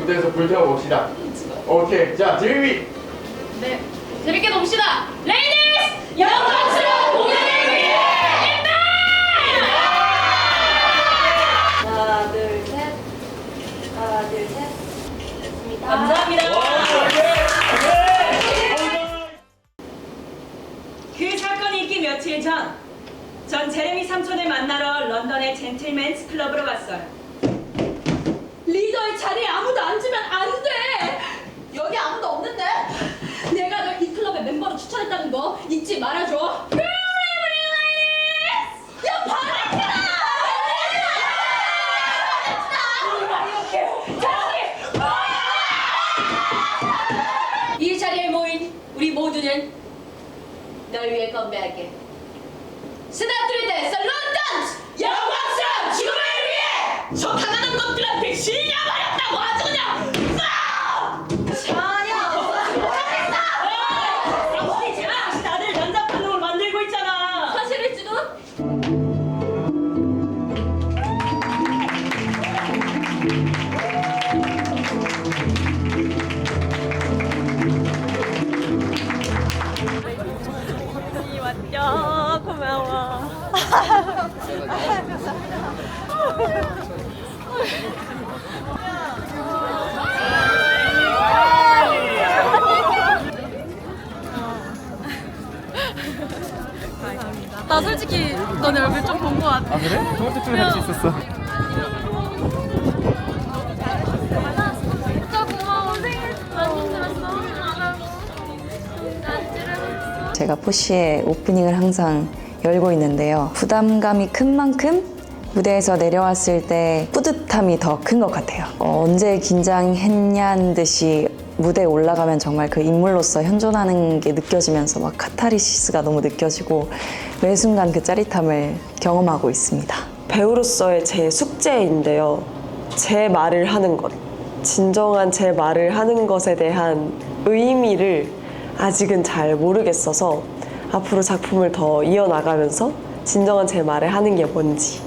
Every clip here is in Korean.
무대에서 불태워 봅시다. 오케이 자 제이미 네. 재밌게 놉시다. 레이디스! 영광스러운 공연을 위해! 하나, 둘, 셋. 하나, 둘, 셋. 됐습니다. 감사합니다. 그 사건이 있기 며칠 전, 전 제레미 삼촌을 만나러 런던의 젠틀맨스 클럽으로 갔어요. 리더의 자리에 아무도 앉으면 안 돼! 여기 아무도 없는데? 내가 널 이 클럽의 추천했다는 거 잊지 말아줘. 야, 바라지다! 이 자리에 모인 우리 모두는 널 위해 건배할게. 야, 고마워. 나 솔직히 너네 얼굴 좀 본 거 같아. 아 그래? 두 번째 줄에 할수 있었어. 제가 포시의 오프닝을 항상 열고 있는데요. 부담감이 큰 만큼 무대에서 내려왔을 때 뿌듯함이 더 큰 것 같아요. 어, 언제 긴장했냐는 듯이 무대에 올라가면 정말 그 인물로서 현존하는 게 느껴지면서 막 카타르시스가 너무 느껴지고 매 순간 그 짜릿함을 경험하고 있습니다. 배우로서의 제 숙제인데요. 제 말을 하는 것. 진정한 제 말을 하는 것에 대한 의미를 아직은 잘 모르겠어서 앞으로 작품을 더 이어나가면서 진정한 제 말을 하는 게 뭔지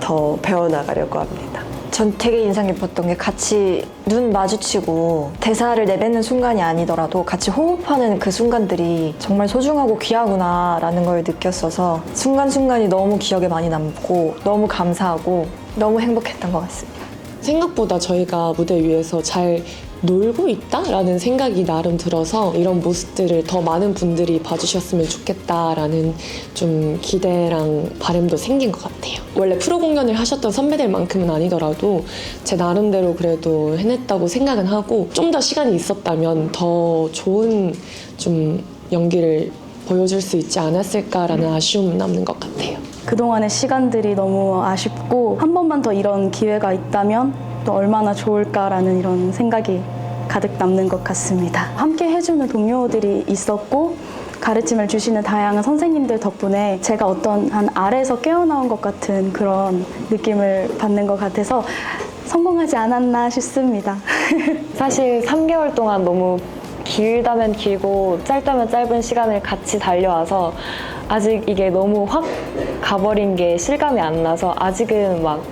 더 배워나가려고 합니다. 전 되게 인상 깊었던 게 같이 눈 마주치고 대사를 내뱉는 순간이 아니더라도 같이 호흡하는 그 순간들이 정말 소중하고 귀하구나라는 걸 느꼈어서 순간순간이 너무 기억에 많이 남고 너무 감사하고 너무 행복했던 것 같습니다. 생각보다 저희가 무대 위에서 잘 놀고 있다라는 생각이 나름 들어서 이런 모습들을 더 많은 분들이 봐주셨으면 좋겠다라는 좀 기대랑 바람도 생긴 것 같아요. 원래 프로 공연을 하셨던 선배들만큼은 아니더라도 제 나름대로 그래도 해냈다고 생각은 하고 좀 더 시간이 있었다면 더 좋은 좀 연기를 보여줄 수 있지 않았을까라는 아쉬움 남는 것 같아요. 그동안의 시간들이 너무 아쉽고 한 번만 더 이런 기회가 있다면 또 얼마나 좋을까라는 이런 생각이 가득 남는 것 같습니다. 함께 해주는 동료들이 있었고 가르침을 주시는 다양한 선생님들 덕분에 제가 어떤 한 알에서 깨어나온 것 같은 그런 느낌을 받는 것 같아서 성공하지 않았나 싶습니다. 사실 3개월 동안 너무 길다면 길고 짧다면 짧은 시간을 같이 달려와서 아직 이게 너무 확 가버린 게 실감이 안 나서 아직은 막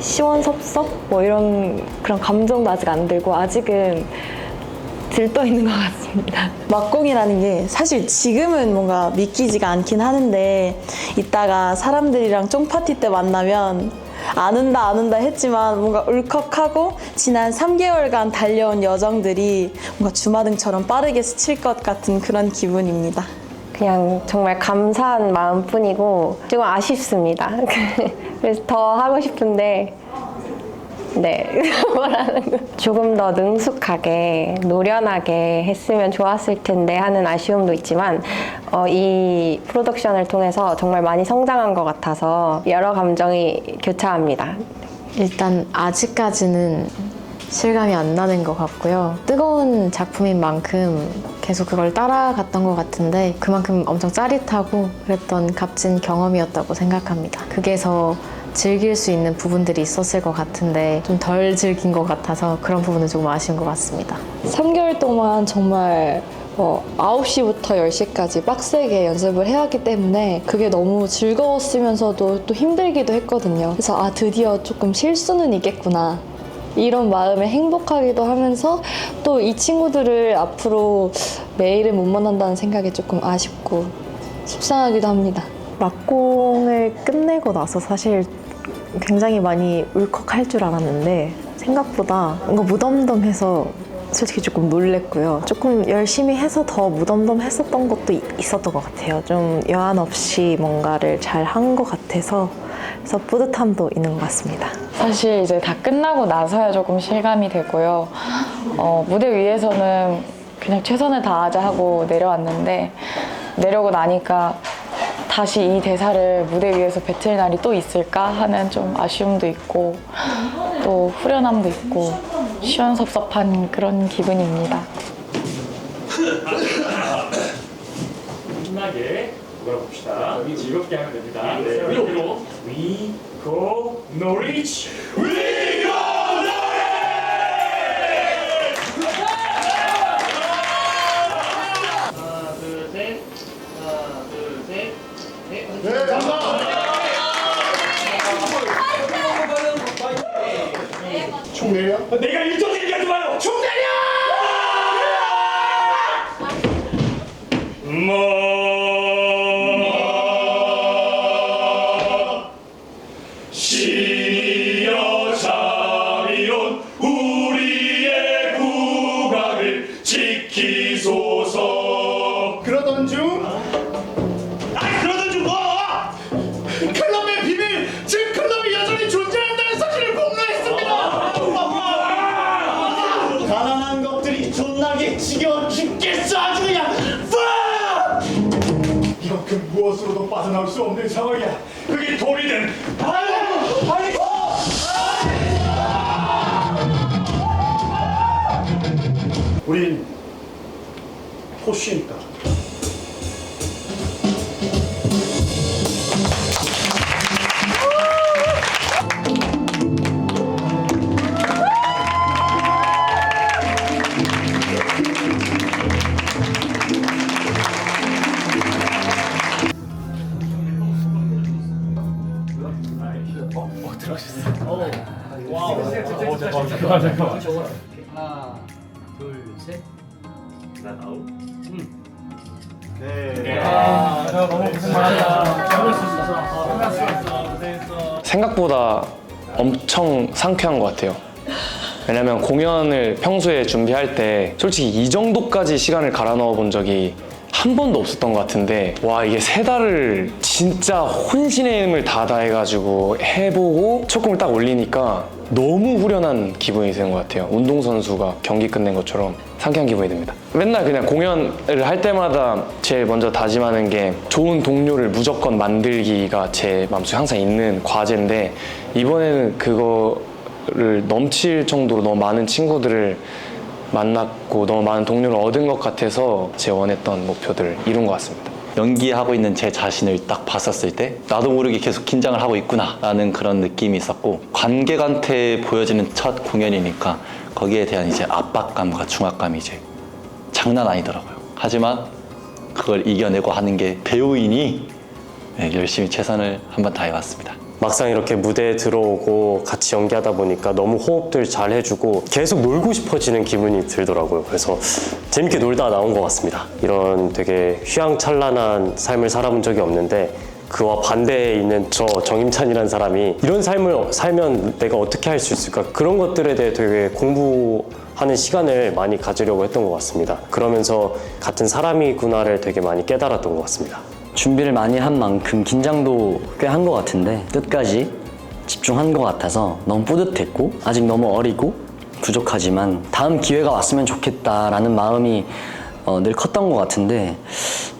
시원섭섭 뭐 이런 그런 감정도 아직 안 들고 아직은 들떠 있는 것 같습니다. 막공이라는 게 사실 지금은 뭔가 믿기지가 않긴 하는데 이따가 사람들이랑 쫑파티 때 만나면 아는다 아는다 했지만 뭔가 울컥하고 지난 3개월간 달려온 여정들이 뭔가 주마등처럼 빠르게 스칠 것 같은 그런 기분입니다. 그냥 정말 감사한 마음뿐이고 조금 아쉽습니다. 그래서 더 하고 싶은데 네 조금 더 능숙하게 노련하게 했으면 좋았을 텐데 하는 아쉬움도 있지만 어, 이 프로덕션을 통해서 정말 많이 성장한 것 같아서 여러 감정이 교차합니다. 일단 아직까지는 실감이 안 나는 것 같고요. 뜨거운 작품인 만큼 계속 그걸 따라갔던 것 같은데 그만큼 엄청 짜릿하고 그랬던 값진 경험이었다고 생각합니다. 그게 서 즐길 수 있는 부분들이 있었을 것 같은데 좀 덜 즐긴 것 같아서 그런 부분은 조금 아쉬운 것 같습니다. 3개월 동안 정말 어, 9시부터 10시까지 빡세게 연습을 해야 하기 때문에 그게 너무 즐거웠으면서도 또 힘들기도 했거든요. 그래서 아, 드디어 조금 쉴 수는 있겠구나. 이런 마음에 행복하기도 하면서 또 이 친구들을 앞으로 매일은 못 만난다는 생각이 조금 아쉽고 속상하기도 합니다. 막공을 끝내고 나서 사실 굉장히 많이 울컥할 줄 알았는데 생각보다 뭔가 무덤덤해서 솔직히 조금 놀랬고요. 조금 열심히 해서 더 무덤덤했었던 것도 이- 있었던 것 같아요. 좀 여한 없이 뭔가를 잘 한 것 같아서 그래서 뿌듯함도 있는 것 같습니다. 사실 이제 다 끝나고 나서야 조금 실감이 되고요. 어, 무대 위에서는 그냥 최선을 다하자 하고 내려왔는데 내려오고 나니까 다시 이 대사를 무대 위에서 뱉을 날이 또 있을까 하는 좀 아쉬움도 있고 또 후련함도 있고 시원섭섭한 그런 기분입니다. 신나게 돌아봅시다. 즐겁게 하면 됩니다. 네, 위로. 위로. We go Norwich. We go 하나, 둘, 셋. 하나, 둘, 셋. 넷. 네, 감사합니다. 총 내려? 내가 일정 얘기하지 마요. 총 내려! 뭐 빠져나올 수 없는 상황이야. 그게 돌이든 아니 아니 우린 포 쉬니까. 생각보다 엄청 상쾌한 것 같아요. 왜냐면 공연을 평소에 준비할 때 솔직히 이 정도까지 시간을 갈아 넣어 본 적이 한 번도 없었던 것 같은데 와 이게 세 달을 진짜 혼신의 힘을 다 다해가지고 해보고 초금을 딱 올리니까 너무 후련한 기분이 드는 것 같아요. 운동선수가 경기 끝낸 것처럼 상쾌한 기분이 듭니다. 맨날 그냥 공연을 할 때마다 제일 먼저 다짐하는 게 좋은 동료를 무조건 만들기가 제 마음속에 항상 있는 과제인데 이번에는 그거를 넘칠 정도로 너무 많은 친구들을 만났고 너무 많은 동료를 얻은 것 같아서 제 원했던 목표들을 이룬 것 같습니다. 연기하고 있는 제 자신을 딱 봤었을 때 나도 모르게 계속 긴장을 하고 있구나 라는 그런 느낌이 있었고 관객한테 보여지는 첫 공연이니까 거기에 대한 이제 압박감과 중압감이 이제 장난 아니더라고요. 하지만 그걸 이겨내고 하는 게 배우이니 네, 열심히 최선을 한번 다해봤습니다 막상 이렇게 무대에 들어오고 같이 연기하다 보니까 너무 호흡들 잘 해주고 계속 놀고 싶어지는 기분이 들더라고요. 그래서 재밌게 놀다 나온 것 같습니다. 이런 되게 휘황찬란한 삶을 살아본 적이 없는데 그와 반대에 있는 저 정임찬이라는 사람이 이런 삶을 살면 내가 어떻게 할 수 있을까 그런 것들에 대해 되게 공부하는 시간을 많이 가지려고 했던 것 같습니다. 그러면서 같은 사람이구나를 되게 많이 깨달았던 것 같습니다. 준비를 많이 한 만큼 긴장도 꽤 한 것 같은데 끝까지 집중한 것 같아서 너무 뿌듯했고 아직 너무 어리고 부족하지만 다음 기회가 왔으면 좋겠다라는 마음이 어, 늘 컸던 것 같은데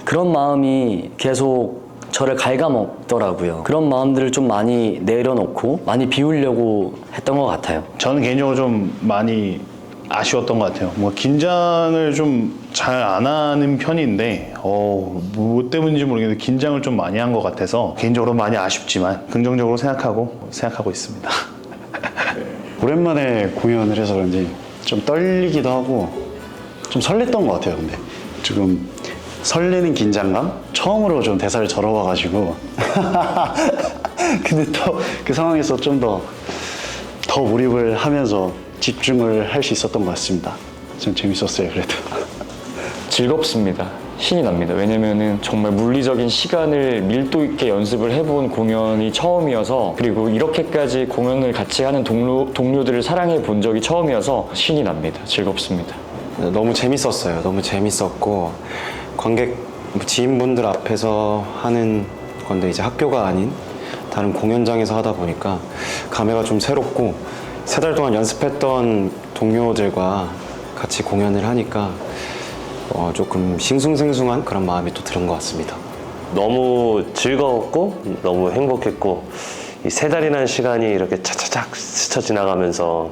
그런 마음이 계속 저를 갉아먹더라고요. 그런 마음들을 좀 많이 내려놓고 많이 비우려고 했던 것 같아요. 저는 개인적으로 좀 많이 아쉬웠던 것 같아요. 뭐 긴장을 좀 잘 안 하는 편인데 어, 뭐 때문인지 모르겠는데 긴장을 좀 많이 한 것 같아서 개인적으로 많이 아쉽지만 긍정적으로 생각하고 생각하고 있습니다. 오랜만에 공연을 해서 그런지 좀 떨리기도 하고 좀 설렜던 것 같아요. 근데 지금 설레는 긴장감? 처음으로 좀 대사를 절어봐가지고 근데 또 그 상황에서 좀 더 더 몰입을 하면서 집중을 할 수 있었던 것 같습니다. 좀 재밌었어요, 그래도. 즐겁습니다. 신이 납니다. 왜냐면은 정말 물리적인 시간을 밀도 있게 연습을 해본 공연이 처음이어서 그리고 이렇게까지 공연을 같이 하는 동료, 동료들을 사랑해 본 적이 처음이어서 신이 납니다. 즐겁습니다. 너무 재밌었어요. 너무 재밌었고 관객 지인분들 앞에서 하는 건데 이제 학교가 아닌 다른 공연장에서 하다 보니까 감회가 좀 새롭고 세 달 동안 연습했던 동료들과 같이 공연을 하니까 어, 조금 싱숭생숭한 그런 마음이 또 드는 것 같습니다. 너무 즐거웠고 너무 행복했고 이 세 달이라는 시간이 이렇게 차차착 스쳐 지나가면서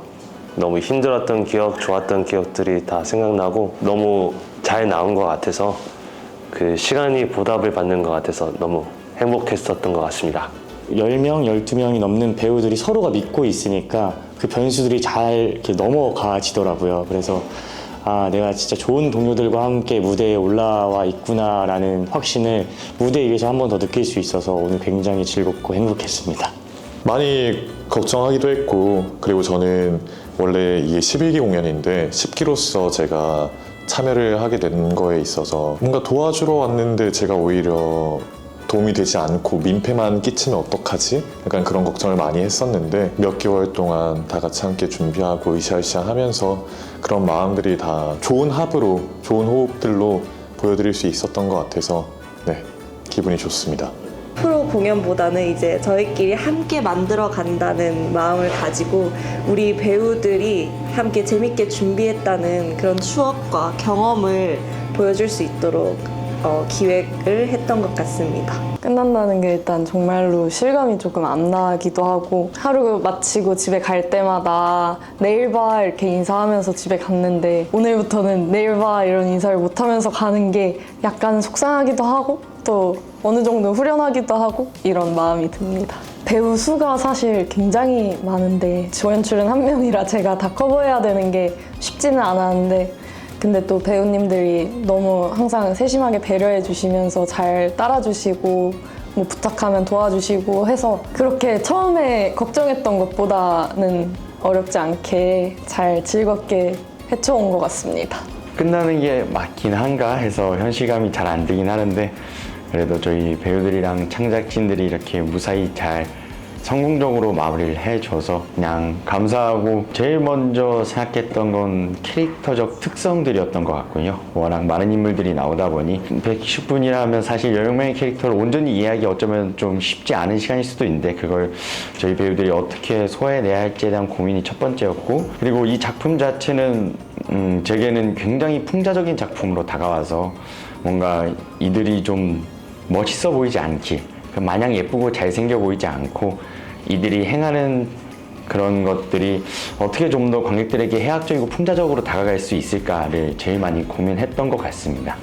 너무 힘들었던 기억, 좋았던 기억들이 다 생각나고 너무 잘 나온 것 같아서 그 시간이 보답을 받는 것 같아서 너무 행복했었던 것 같습니다. 10명, 12명이 넘는 배우들이 서로가 믿고 있으니까 그 변수들이 잘 이렇게 넘어가지더라고요. 그래서 아, 내가 진짜 좋은 동료들과 함께 무대에 올라와 있구나라는 확신을 무대 위에서 한 번 더 느낄 수 있어서 오늘 굉장히 즐겁고 행복했습니다. 많이 걱정하기도 했고 그리고 저는 원래 이게 11기 공연인데 10기로서 제가 참여를 하게 된 거에 있어서 뭔가 도와주러 왔는데 제가 오히려 도움이 되지 않고 민폐만 끼치면 어떡하지? 약간 그런 걱정을 많이 했었는데 몇 개월 동안 다 같이 함께 준비하고 으쌰으쌰 하면서 그런 마음들이 다 좋은 합으로 좋은 호흡들로 보여드릴 수 있었던 것 같아서 네 기분이 좋습니다. 프로 공연보다는 이제 저희끼리 함께 만들어 간다는 마음을 가지고 우리 배우들이 함께 재밌게 준비했다는 그런 추억과 경험을 보여줄 수 있도록 어, 기획을 했던 것 같습니다. 끝난다는 게 일단 정말로 실감이 조금 안 나기도 하고 하루 마치고 집에 갈 때마다 내일 봐 이렇게 인사하면서 집에 갔는데 오늘부터는 내일 봐 이런 인사를 못 하면서 가는 게 약간 속상하기도 하고 또 어느 정도 후련하기도 하고 이런 마음이 듭니다. 배우 수가 사실 굉장히 많은데 조연출은 한 명이라 제가 다 커버해야 되는 게 쉽지는 않았는데 근데 또 배우님들이 너무 항상 세심하게 배려해 주시면서 잘 따라주시고 뭐 부탁하면 도와주시고 해서 그렇게 처음에 걱정했던 것보다는 어렵지 않게 잘 즐겁게 헤쳐온 것 같습니다. 끝나는 게 맞긴 한가 해서 현실감이 잘안 들긴 하는데 그래도 저희 배우들이랑 창작진들이 이렇게 무사히 잘 성공적으로 마무리를 해줘서 그냥 감사하고 제일 먼저 생각했던 건 캐릭터적 특성들이었던 것 같군요. 워낙 많은 인물들이 나오다 보니 110분이라면 사실 10명의 캐릭터를 온전히 이해하기 어쩌면 좀 쉽지 않은 시간일 수도 있는데 그걸 저희 배우들이 어떻게 소화해내야 할지에 대한 고민이 첫 번째였고 그리고 이 작품 자체는 음, 제게는 굉장히 풍자적인 작품으로 다가와서 뭔가 이들이 좀 멋있어 보이지 않게 그 마냥 예쁘고 잘생겨 보이지 않고 이들이 행하는 그런 것들이 어떻게 좀 더 관객들에게 해학적이고 풍자적으로 다가갈 수 있을까를 제일 많이 고민했던 것 같습니다.